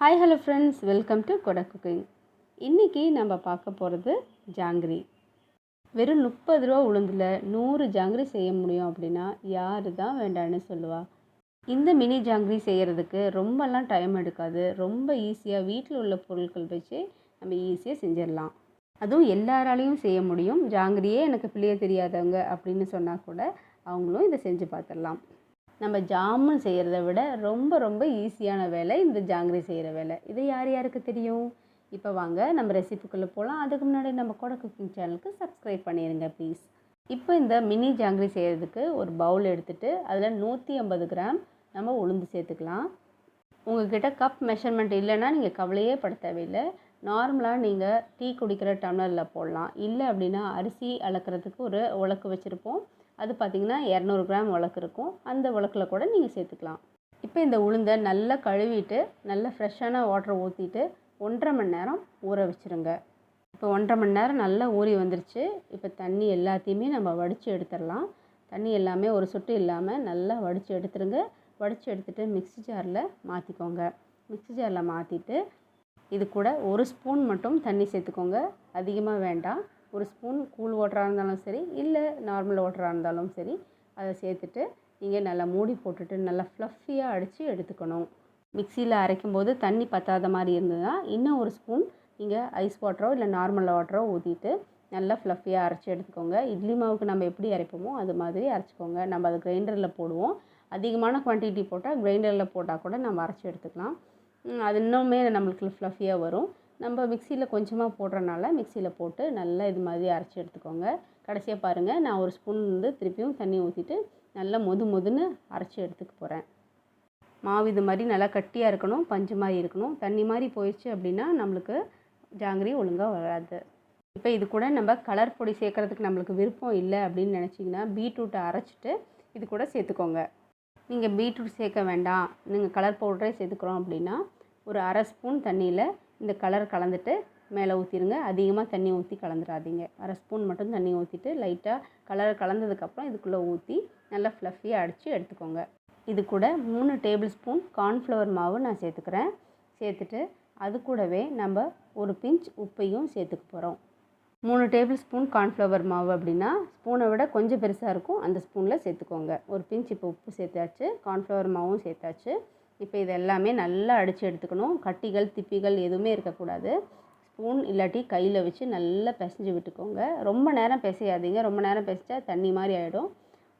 Hi hello friends welcome to Kodai cooking இன்றைக்கி நம்ம பார்க்க போகிறது ஜாங்கிரி. வெறும் முப்பது ரூபா உளுந்தில் நூறு ஜாங்கிரி செய்ய முடியும் அப்படின்னா யார் தான் வேண்டான்னு சொல்லுவா? இந்த மினி ஜாங்கிரி செய்கிறதுக்கு ரொம்பலாம் டைம் எடுக்காது. ரொம்ப ஈஸியாக வீட்டில் உள்ள பொருட்கள் வச்சு நம்ம ஈஸியாக செஞ்சிடலாம். அதுவும் எல்லாராலையும் செய்ய முடியும். ஜாங்கிரியே எனக்கு பிள்ளைய தெரியாதவங்க அப்படின்னு சொன்னால் கூட அவங்களும் இதை செஞ்சு பார்த்துடலாம். நம்ம ஜாமுன் செய்கிறத விட ரொம்ப ரொம்ப ஈஸியான வேலை இந்த ஜாங்கிரி செய்கிற வேலை. இது யார் யாருக்கு தெரியும்? இப்போ வாங்க நம்ம ரெசிபிக்குள்ளே போகலாம் அதுக்கு முன்னாடி நம்ம கூட குக்கிங் சேனலுக்கு சப்ஸ்கிரைப் பண்ணிடுங்க ப்ளீஸ் இப்போ இந்த மினி ஜாங்கிரி செய்கிறதுக்கு ஒரு பவுல் எடுத்துகிட்டு அதில் நூற்றி ஐம்பது கிராம் நம்ம உளுந்து சேர்த்துக்கலாம். உங்கள்கிட்ட கப் மெஷர்மெண்ட் இல்லைன்னா நீங்கள் கவலையே பட தேவையில்லை. நார்மலாக நீங்கள் டீ குடிக்கிற டம்ளரில் போடலாம். இல்லை அப்படின்னா அரிசி அளக்கிறதுக்கு ஒரு உலக்கு வச்சுருப்போம். அது பார்த்திங்கன்னா இரநூறு கிராம் உலக்கு இருக்கும். அந்த உலக்கில் கூட நீங்கள் சேர்த்துக்கலாம். இப்போ இந்த உளுந்தை நல்லா கழுவிட்டு நல்லா ஃப்ரெஷ்ஷான வாட்டரை ஊற்றிட்டு ஒன்றரை மணி நேரம் ஊற வச்சுருங்க. இப்போ ஒன்றரை மணி நேரம் நல்லா ஊறி வந்துருச்சு. இப்போ தண்ணி எல்லாத்தையுமே நம்ம வடித்து எடுத்துடலாம். தண்ணி எல்லாமே ஒரு சொட்டு இல்லாமல் நல்லா வடித்து எடுத்துருங்க. வடித்து எடுத்துகிட்டு மிக்ஸி ஜாரில் மாற்றிக்கோங்க மிக்ஸி ஜாரில் மாற்றிட்டு இது கூட ஒரு ஸ்பூன் மட்டும் தண்ணி சேர்த்துக்கோங்க. அதிகமாக வேண்டாம். ஒரு ஸ்பூன் கூல் வாட்டராக இருந்தாலும் சரி இல்லை நார்மல் வாட்டராக இருந்தாலும் சரி அதை சேர்த்துட்டு நீங்கள் நல்லா மூடி போட்டுட்டு நல்லா ஃப்ளஃபியாக அடித்து எடுத்துக்கணும். மிக்சியில் அரைக்கும் போது தண்ணி பத்தாத மாதிரி இருந்ததுன்னா இன்னும் ஒரு ஸ்பூன் நீங்கள் ஐஸ் வாட்டரோ இல்லை நார்மல் வாட்டரோ ஊற்றிட்டு நல்லா ஃப்ளஃபியாக அரைச்சி எடுத்துக்கோங்க. இட்லி மாவுக்கு நம்ம எப்படி அரைப்போமோ அது மாதிரி அரைச்சிக்கோங்க. நம்ம அதை கிரைண்டரில் போடுவோம். அதிகமான குவான்டிட்டி போட்டால் கிரைண்டரில் போட்டால் கூட நம்ம அரைச்சி எடுத்துக்கலாம். அது இன்னுமே நம்மளுக்கு ஃப்ளஃபியாக வரும். நம்ம மிக்சியில் கொஞ்சமாக போடுறனால மிக்சியில் போட்டு நல்லா இது மாதிரி அரைச்சி எடுத்துக்கோங்க. கடைசியாக பாருங்கள் நான் ஒரு ஸ்பூன் வந்து திருப்பியும் தண்ணி ஊற்றிட்டு நல்லா மொது மொதுன்னு அரைச்சி எடுத்துக்க போகிறேன் மாவு இது மாதிரி நல்லா கட்டியாக இருக்கணும் பஞ்சு மாதிரி இருக்கணும். தண்ணி மாதிரி போயிடுச்சு அப்படின்னா நம்மளுக்கு ஜாங்கிரி ஒழுங்காக வராது. இப்போ இது கூட நம்ம கலர் பொடி சேர்க்குறதுக்கு நம்மளுக்கு விருப்பம் இல்லை அப்படின்னு நினச்சிங்கன்னா பீட்ரூட்டை அரைச்சிட்டு இது கூட சேர்த்துக்கோங்க. நீங்கள் பீட்ரூட் சேர்க்க வேண்டாம். நீங்கள் கலர் பவுடரே சேர்த்துக்கிறோம் அப்படின்னா ஒரு அரை ஸ்பூன் தண்ணியில் இந்த கலர் கலந்துட்டு மேலே ஊற்றிடுங்க அதிகமாக தண்ணி ஊற்றி கலந்துடாதீங்க அரை ஸ்பூன் மட்டும் தண்ணி ஊற்றிட்டு லைட்டாக கலர் கலந்ததுக்கப்புறம் இதுக்குள்ளே ஊற்றி நல்லா ஃப்ளஃபியாக அடித்து எடுத்துக்கோங்க. இது கூட மூணு டேபிள் ஸ்பூன் கார்ன்ஃப்ளவர் மாவு நான் சேர்த்துக்கிறேன். சேர்த்துட்டு அது கூடவே நம்ம ஒரு பிஞ்ச் உப்பையும் சேர்த்துக்க போகிறோம் மூணு டேபிள் ஸ்பூன் கார்ன்ஃப்ளவர் மாவு அப்படின்னா ஸ்பூனை விட கொஞ்சம் பெருசாக இருக்கும். அந்த ஸ்பூனில் சேர்த்துக்கோங்க. ஒரு பிஞ்ச் இப்போ உப்பு சேர்த்தாச்சு கார்ன்ஃப்ளவர் மாவும் சேர்த்தாச்சு. இப்போ இது எல்லாமே நல்லா அடித்து எடுத்துக்கணும். கட்டிகள் திப்பிகள் எதுவுமே இருக்கக்கூடாது. ஸ்பூன் இல்லாட்டி கையில் வச்சு நல்லா பிசைஞ்சு விட்டுக்கோங்க. ரொம்ப நேரம் பிசையாதீங்க. ரொம்ப நேரம் பிசைச்சா தண்ணி மாதிரி ஆகிடும்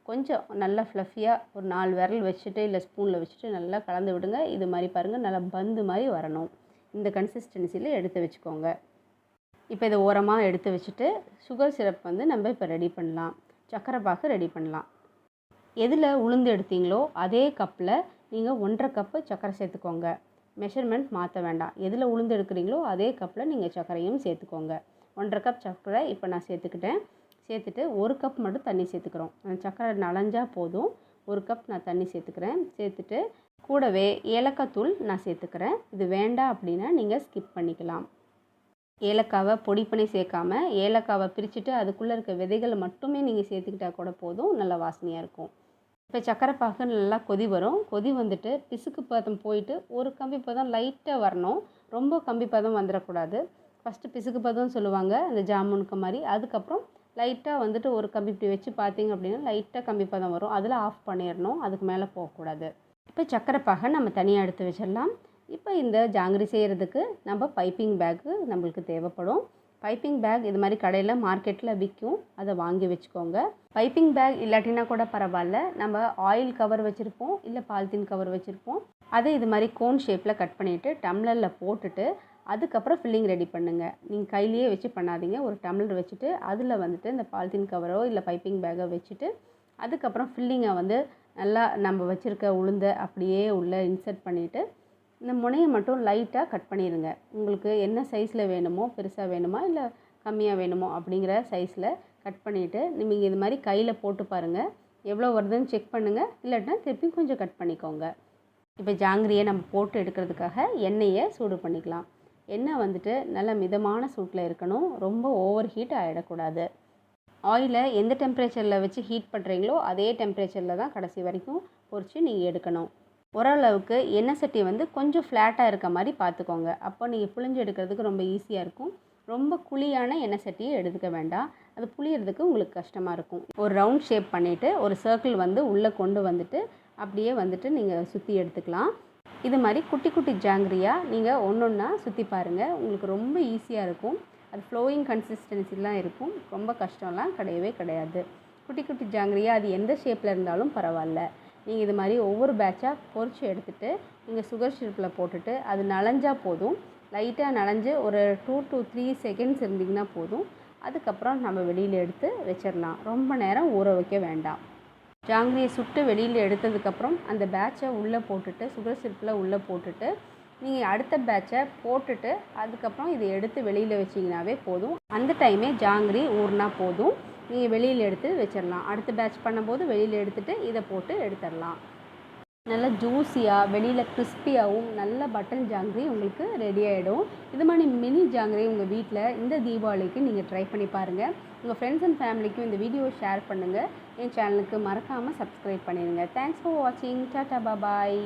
கொஞ்சம் நல்லா ஃப்ளஃபியாக ஒரு நாலு விரல் வச்சுட்டு இல்லை ஸ்பூனில் வச்சுட்டு நல்லா கலந்து விடுங்க. இது மாதிரி பாருங்கள் நல்லா பந்து மாதிரி வரணும். இந்த கன்சிஸ்டன்சியில் எடுத்து வச்சுக்கோங்க. இப்போ இதை ஓரமாக எடுத்து வச்சுட்டு சுகர் சிரப் வந்து நம்ம இப்போ ரெடி பண்ணலாம். சக்கரை பாக்கு ரெடி பண்ணலாம். எதில் உளுந்து எடுத்தீங்களோ அதே கப்பில் நீங்கள் ஒன்றரை கப்பு சர்க்கரை சேர்த்துக்கோங்க. மெஷர்மெண்ட் மாற்ற வேண்டாம். எதில் உளுந்து எடுக்கிறீங்களோ அதே கப்பில் நீங்கள் சர்க்கரையும் சேர்த்துக்கோங்க. ஒன்றரை கப் சர்க்கரை இப்போ நான் சேர்த்துக்கிட்டேன். சேர்த்துட்டு ஒரு கப் மட்டும் தண்ணி சேர்த்துக்கிறோம். சர்க்கரை நலஞ்சா போதும். ஒரு கப் நான் தண்ணி சேர்த்துக்கிறேன். சேர்த்துட்டு கூடவே ஏலக்காய் தூள் நான் சேர்த்துக்கிறேன். இது வேண்டாம் அப்படின்னா நீங்கள் ஸ்கிப் பண்ணிக்கலாம். ஏலக்காவை பொடி பண்ணி சேர்க்காம ஏலக்காவை பிரிச்சுட்டு அதுக்குள்ளே இருக்க விதைகளை மட்டுமே நீங்கள் சேர்த்துக்கிட்டால் கூட போதும். நல்ல வாசனையாக இருக்கும். இப்போ சக்கரை பாகு நல்லா கொதி வரும். கொதி வந்துட்டு பிசுக்கு பதம் போயிட்டு ஒரு கம்பி பதம் லைட்டாக வரணும். ரொம்ப கம்பி பதம் வந்துடக்கூடாது ஃபஸ்ட்டு பிசுக்கு பதம்னு சொல்லுவாங்க. அந்த ஜாமுனுக்கு மாதிரி. அதுக்கப்புறம் லைட்டாக வந்துட்டு ஒரு கம்பி இப்படி வச்சு பார்த்தீங்க அப்படின்னா லைட்டாக கம்பி பதம் வரும். அதில் ஆஃப் பண்ணிடணும். அதுக்கு மேலே போகக்கூடாது. இப்போ சக்கரை பாகை நம்ம தனியாக எடுத்து வச்சிடலாம். இப்போ இந்த ஜாங்கிரி செய்கிறதுக்கு நம்ம பைப்பிங் பேக்கு நம்மளுக்கு தேவைப்படும். பைப்பிங் பேக் இது மாதிரி கடையில் மார்க்கெட்டில் விற்கும் அதை வாங்கி வச்சுக்கோங்க. பைப்பிங் பேக் இல்லாட்டினா கூட பரவாயில்ல. நம்ம ஆயில் கவர் வச்சுருப்போம். இல்லை பாலித்தீன் கவர் வச்சுருப்போம். அதை இது மாதிரி கோன் ஷேப்பில் கட் பண்ணிவிட்டு டம்ளரில் போட்டுட்டு அதுக்கப்புறம் ஃபில்லிங் ரெடி பண்ணுங்கள் நீங்கள் கையிலேயே வச்சு பண்ணாதீங்க. ஒரு டம்ளர் வச்சுட்டு அதில் வந்துட்டு இந்த பாலித்தீன் கவரோ இல்லை பைப்பிங் பேக்கோ வச்சுட்டு அதுக்கப்புறம் ஃபில்லிங்கை வந்து நல்லா நம்ம வச்சுருக்க உளுந்தை அப்படியே உள்ளே இன்சர்ட் பண்ணிவிட்டு இந்த முனையை மட்டும் லைட்டாக கட் பண்ணிடுங்க உங்களுக்கு என்ன சைஸில் வேணுமோ பெருசாக வேணுமா இல்லை கம்மியாக வேணுமோ அப்படிங்கிற சைஸில் கட் பண்ணிவிட்டு நீங்கள் இது மாதிரி கையில் போட்டு பாருங்கள் எவ்வளோ வருதுன்னு செக் பண்ணுங்கள் இல்லாட்டினா திருப்பி கொஞ்சம் கட் பண்ணிக்கோங்க. இப்போ ஜாங்கிரியை நம்ம போட்டு எடுக்கிறதுக்காக எண்ணெயை சூடு பண்ணிக்கலாம். எண்ணெய் வந்துட்டு நல்ல மிதமான சூட்டில் இருக்கணும். ரொம்ப ஓவர் ஹீட் ஆகிடக்கூடாது ஆயிலை எந்த டெம்பரேச்சரில் வச்சு ஹீட் பண்ணுறீங்களோ அதே டெம்பரேச்சரில் தான் கடைசி வரைக்கும் பொறிச்சு நீங்கள் எடுக்கணும். ஓரளவுக்கு எண்ணெய் சட்டி வந்து கொஞ்சம் ஃப்ளாட்டாக இருக்க மாதிரி பார்த்துக்கோங்க. அப்போ நீங்கள் புழிஞ்சு எடுக்கிறதுக்கு ரொம்ப ஈஸியாக இருக்கும். ரொம்ப குழியான எண்ணெய் சட்டியை எடுத்துக்க வேண்டாம். அது புளியறதுக்கு உங்களுக்கு கஷ்டமாக இருக்கும். ஒரு ரவுண்ட் ஷேப் பண்ணிவிட்டு ஒரு சர்க்கிள் வந்து உள்ளே கொண்டு வந்துட்டு அப்படியே வந்துட்டு நீங்கள் சுற்றி எடுத்துக்கலாம். இது மாதிரி குட்டி குட்டி ஜாங்கிரியாக நீங்கள் ஒன்று ஒன்றா சுற்றி பாருங்கள் உங்களுக்கு ரொம்ப ஈஸியாக இருக்கும். அது ஃப்ளோயிங் கன்சிஸ்டன்சிலாம் இருக்கும். ரொம்ப கஷ்டம்லாம் கிடையவே கிடையாது. குட்டி குட்டி ஜாங்கிரியா அது எந்த ஷேப்பில் இருந்தாலும் பரவாயில்ல. நீங்கள் இது மாதிரி ஒவ்வொரு பேட்சாக பொறிச்சு எடுத்துகிட்டு நீங்கள் சுகர் சிரப்பில் போட்டுட்டு அது நனைஞ்சால் போதும். லைட்டாக நனைஞ்சு ஒரு டூ டு த்ரீ செகண்ட்ஸ் இருந்திங்கன்னா போதும். அதுக்கப்புறம் நம்ம வெளியில் எடுத்து வச்சிடலாம். ரொம்ப நேரம் ஊற வைக்க வேண்டாம். ஜாங்கிரியை சுட்டு வெளியில் எடுத்ததுக்கப்புறம் அந்த பேட்சை உள்ளே போட்டுட்டு சுகர் சிரப்பில் உள்ளே போட்டுட்டு நீங்கள் அடுத்த பேட்சை போட்டுட்டு அதுக்கப்புறம் இதை எடுத்து வெளியில் வச்சிங்கனாவே போதும். அந்த டைமே ஜாங்கிரி ஊறினா போதும். நீங்கள் வெளியில் எடுத்து வச்சிடலாம் அடுத்த பேட்ச் பண்ணும்போது வெளியில் எடுத்துகிட்டு இதை போட்டு எடுத்துடலாம் நல்லா ஜூஸியாக வெளியில் கிறிஸ்பியாகவும் நல்ல பட்டன் ஜாங்கிரி உங்களுக்கு ரெடி ஆகிடும் இது மாதிரி மினி ஜாங்கிரி உங்கள் வீட்டில் இந்த தீபாவளிக்கு நீங்கள் ட்ரை பண்ணி பாருங்கள் உங்கள் ஃப்ரெண்ட்ஸ் அண்ட் ஃபேமிலிக்கும் இந்த வீடியோ ஷேர் பண்ணுங்கள் என் சேனலுக்கு மறக்காமல் சப்ஸ்கிரைப் பண்ணிடுங்க தேங்க்ஸ் ஃபார் வாட்சிங் டாட்டா பாபாய்